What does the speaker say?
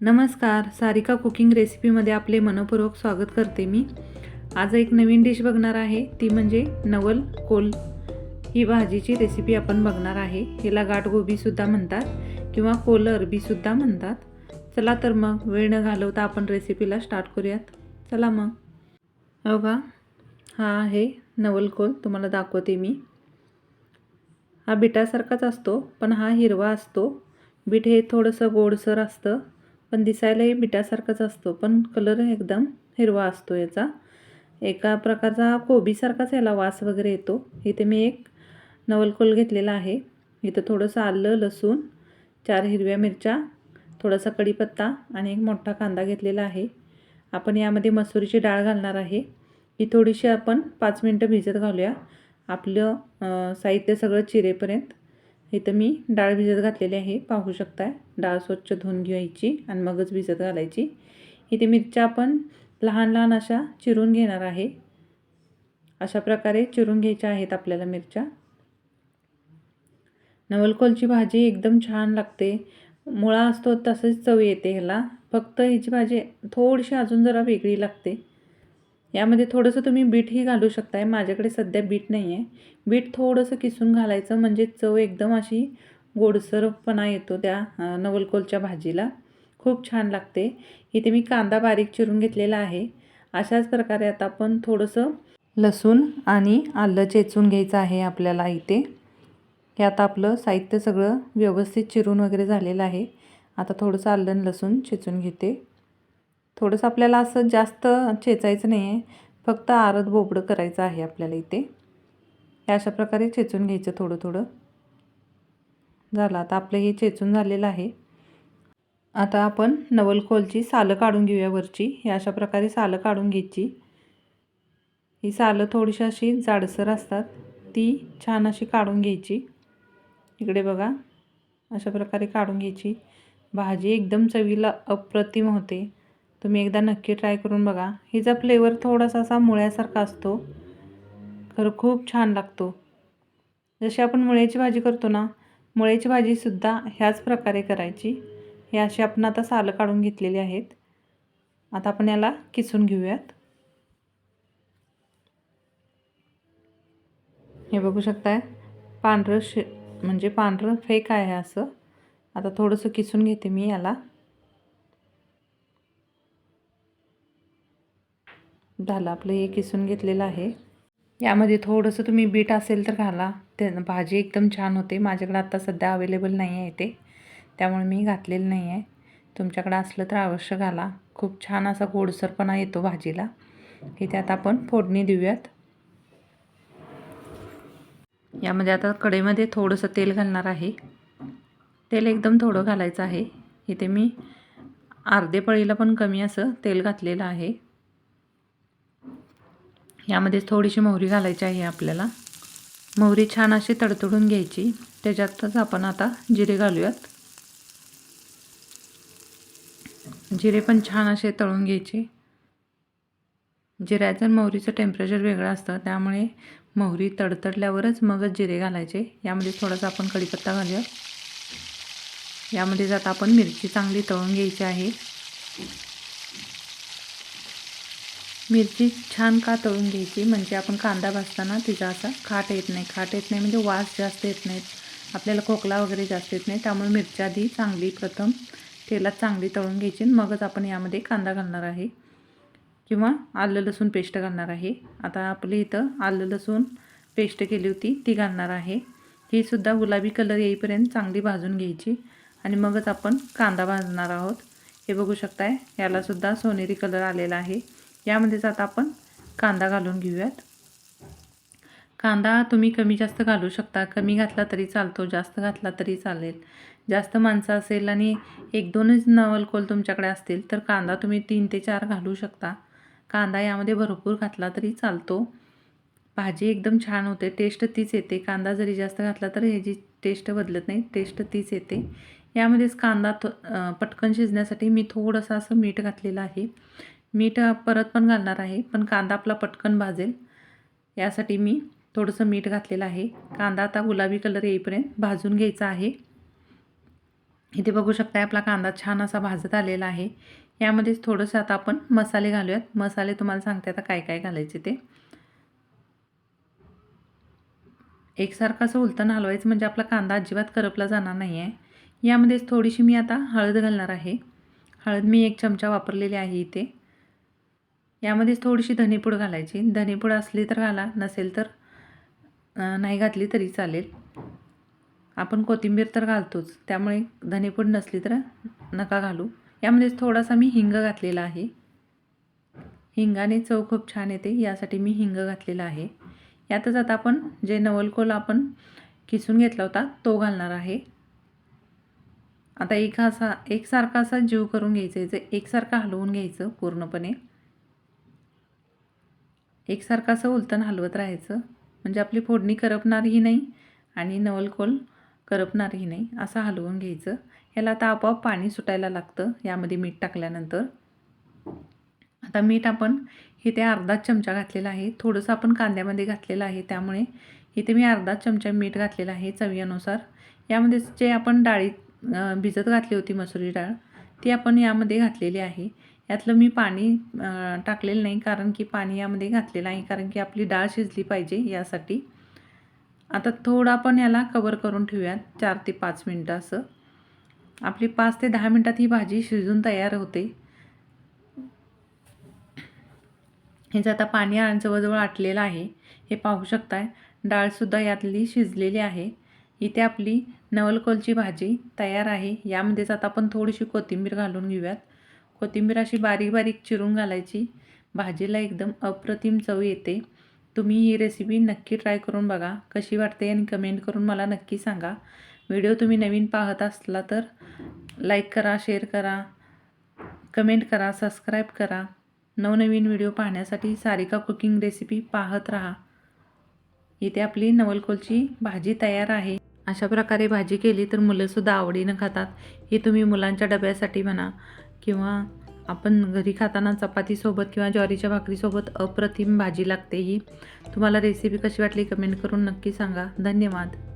नमस्कार सारिका कुकिंग रेसिपीमध्ये आपले मनपूर्वक स्वागत करते मी. आज एक नवीन डिश बघणार आहे ती म्हणजे नवल कोल. ही भाजीची रेसिपी आपण बघणार आहे. हिला गाठगोबीसुद्धा म्हणतात किंवा कोल अरबीसुद्धा म्हणतात. चला तर मग वेळ न घालवता आपण रेसिपीला स्टार्ट करूयात. चला मग. हो हा आहे नवल कोल तुम्हाला दाखवते मी. हा बिटासारखाच असतो पण हा हिरवा असतो. बीट हे थोडंसं गोडसर असतं. पण दिसायलाही बिटासारखंच असतो पण कलर एकदम हिरवा असतो याचा. एका प्रकारचा कोबीसारखाच याला वास वगैरे येतो. इथे मी एक नवलकोल घेतलेला आहे. इथं थोडंसं आलं लसूण चार हिरव्या मिरच्या थोडासा कढीपत्ता आणि एक मोठा कांदा घेतलेला आहे. आपण यामध्ये मसुरीची डाळ घालणार आहे. ही थोडीशी आपण पाच मिनटं भिजत घालूया. आपलं साहित्य सगळं चिरेपर्यंत. इथं मी डाळ भिजत घातलेली आहे. पाहू शकताय. डाळ स्वच्छ धुवून घ्यायची आणि मगच भिजत घालायची. इथे मिरच्या आपण लहान लहान अशा चिरून घेणार आहे. अशा प्रकारे चिरून घ्यायच्या आहेत आपल्याला मिरच्या. नवलकोलची भाजी एकदम छान लागते. मुळा असतो तसंच चव येते ह्याला. फक्त ह्याची भाजी थोडीशी अजून जरा वेगळी लागते. यामध्ये थोडंसं तुम्ही बीटही घालू शकताय. माझ्याकडे सध्या बीट नाही आहे. बीट थोडंसं किसून घालायचं. म्हणजे चव एकदम अशी गोडसरपणा येतो त्या नवलकोलच्या भाजीला. खूप छान लागते. इथे मी कांदा बारीक चिरून घेतलेला आहे. अशाच प्रकारे आता आपण थोडंसं लसूण आणि आलं चेचून घ्यायचं आहे आपल्याला इथे. हे आता आपलं साहित्य सगळं व्यवस्थित चिरून वगैरे झालेलं आहे. आता थोडंसं आलं लसूण चेचून घेते. थोडंसं आपल्याला असं जास्त चेचायचं नाही आहे. फक्त आरत बोबडं करायचं आहे आपल्याला इथे. हे अशा प्रकारे चेचून घ्यायचं थोडं थोडं. झालं आता आपलं हे चेचून झालेलं आहे. आता आपण नवलखोलची सालं काढून घेऊया वरची. हे अशा प्रकारे सालं काढून घ्यायची. ही सालं थोडीशी अशी जाडसर असतात. ती छान अशी काढून घ्यायची. इकडे बघा अशा प्रकारे काढून घ्यायची. भाजी एकदम चवीला अप्रतिम होते. तुम्ही एकदा नक्की ट्राय करून बघा. हिचा फ्लेवर थोडासा असा मुळ्यासारखा असतो. खरं खूप छान लागतो. जशी आपण मुळ्याची भाजी करतो ना मुळ्याची भाजीसुद्धा ह्याच प्रकारे करायची. हे अशी आपण आता सालं काढून घेतलेली आहेत. आता आपण याला किसून घेऊयात. हे बघू शकताय पांढरं शे म्हणजे पांढरं फेक आहे असं. आता थोडंसं किसून घेते मी याला. झालं. आपलं हे किसून घेतलेलं आहे. यामध्ये थोडंसं तुम्ही बीट असेल तर घाला. ते भाजी एकदम छान होते. माझ्याकडे आत्ता सध्या अवेलेबल नाही आहे ते. त्यामुळे मी घातलेलं नाही आहे तुमच्याकडं असलं तर अवश्य घाला. खूप छान असा गोडसरपणा येतो भाजीला. इथे आता आपण फोडणी देऊयात. यामध्ये आता कडेमध्ये थोडंसं तेल घालणार आहे. तेल एकदम थोडं घालायचं आहे. इथे मी अर्धे पळीला पण कमी असं तेल घातलेलं आहे. यामध्ये थोडीशी मोहरी घालायची आहे आपल्याला. मोहरी छान अशी तडतडून घ्यायची. त्याच्यातच आपण आता जिरे घालूयात. जिरे पण छान असे तळून घ्यायचे. जिऱ्याचं आणि मोहरीचं टेम्परेचर वेगळं असतं त्यामुळे मोहरी तडतडल्यावरच मगच जिरे घालायचे. यामध्ये थोडासा आपण कढीपत्ता घालूया यामध्ये जाता आपण मिरची चांगली तळून घ्यायची आहे. मिरची छान का तळून घ्यायची? म्हणजे आपण कांदा भाजताना तिचा असा खाट येत नाही. खाट येत नाही म्हणजे वास जास्त येत नाहीत आपल्याला खोकला वगैरे जास्त येत नाही. त्यामुळे मिरची आधी चांगली प्रथम तेलात चांगली तळून घ्यायची आणि मगच आपण यामध्ये कांदा घालणार आहे. किंवा आलं लसूण पेस्ट घालणार आहे. आता आपली इथं आलं लसूण पेस्ट केली होती ती घालणार आहे. ही सुद्धा गुलाबी कलर येईपर्यंत चांगली भाजून घ्यायची. आणि मगच आपण कांदा भाजणार आहोत. हे बघू शकताय यालासुद्धा सोनेरी कलर आलेला आहे. यामध्येच आता आपण कांदा घालून घेऊयात. कांदा तुम्ही कमी जास्त घालू शकता. कमी घातला तरी चालतो जास्त घातला तरी चालेल. जास्त माणसं असेल आणि एक दोनच नवलकोल तुमच्याकडे असतील तर कांदा तुम्ही तीन ते चार घालू शकता. कांदा यामध्ये भरपूर घातला तरी चालतो. भाजी एकदम छान होते टेस्ट तीच येते. कांदा जरी जास्त घातला तर ह्याची टेस्ट बदलत नाही टेस्ट तीच येते. यामध्येच कांदा थो पटकन शिजण्यासाठी मी थोडंसं असं मीठ घातलेलं आहे. मीठ परत पण घालणार आहे पण कांदा आपला पटकन भाजेल. यासाठी मी थोडंसं मीठ घातलेलं आहे. कांदा आता गुलाबी कलर येईपर्यंत भाजून घ्यायचा आहे. इथे बघू शकता आपला कांदा छान असा भाजत आलेला आहे. यामध्येच थोडंसं आता आपण मसाले घालूयात. मसाले तुम्हाला सांगते आता काय काय घालायचे ते. एकसारखं असं उलटण हलवायचं म्हणजे आपला कांदा अजिबात करपला जाणार नाही आहे यामध्येच थोडीशी मी आता हळद घालणार आहे. हळद मी एक चमचा वापरलेली आहे इथे. यामध्येच थोडीशी धनेपूड घालायची. धनेपूड असली तर घाला नसेल तर नाही घातली तरी चालेल. आपण कोथिंबीर तर घालतोच. त्यामुळे धनेपूड नसली तर नका घालू. यामध्येच थोडासा मी हिंग घातलेला आहे. हिंगाने चव खूप छान येते. यासाठी मी हिंग घातलेला आहे. यातच आता आपण जे नवलकोल आपण किसून घेतला होता तो घालणार आहे. आता एक असा एकसारखा असा जीव करून घ्यायचं याचं एकसारखं हलवून घ्यायचं पूर्णपणे. एकसारखं असं उलतन हलवत राहायचं. म्हणजे आपली फोडणी करपणारही नाही आणि नवलकोल करपणारही नाही असं हलवून घ्यायचं. ह्याला आता आपोआप पाणी सुटायला लागतं यामध्ये मीठ टाकल्यानंतर. आता मीठ आपण इथे अर्धा चमचा घातलेला आहे. थोडंसं आपण कांद्यामध्ये घातलेलं आहे त्यामुळे इथे मी अर्धा चमचा मीठ घातलेलं आहे चवीनुसार. यामध्ये जे आपण डाळी भिजत घातली होती मसुरी डाळ ती आपण यामध्ये घातलेली आहे. यातलं मी पाणी टाकलेलं नाही कारण की पाणी यामध्ये घातलेलं आहे कारण की आपली डाळ शिजली पाहिजे यासाठी. आता थोडं आपण याला कवर करून ठेवूयात चार ते पाच मिनटं असं. आपली पाच ते दहा मिनटात ही भाजी शिजून तयार होते. ह्याचं आता पाणी जवळजवळ आटलेलं आहे. हे पाहू शकताय डाळसुद्धा यातली शिजलेली आहे. इथे आपली नवलकोलची भाजी तयार आहे. यामध्येच आता आपण थोडीशी कोथिंबीर घालून घेऊयात. कोथिंबीर अशी बारीक बारीक चिरून घालायची. भाजीला एकदम अप्रतिम चव येते. तुम्ही ही रेसिपी नक्की ट्राय करून बघा. कशी वाटते आणि कमेंट करून मला नक्की सांगा. व्हिडिओ तुम्ही नवीन पाहत असला तर लाईक करा शेअर करा कमेंट करा सबस्क्राईब करा. नवनवीन व्हिडिओ पाहण्यासाठी सारिका कुकिंग रेसिपी पाहत राहा. इथे आपली नवलकोलची भाजी तयार आहे. अशा प्रकारे भाजी केली तर मुलंसुद्धा आवडीनं खातात. ही तुम्ही मुलांच्या डब्यासाठी म्हणा किंवा आपण घरी खाताना चपातीसोबत किंवा ज्वारीच्या भाकरीसोबत अप्रतिम भाजी लागते ही. तुम्हाला रेसिपी कशी वाटली कमेंट करून नक्की सांगा. धन्यवाद.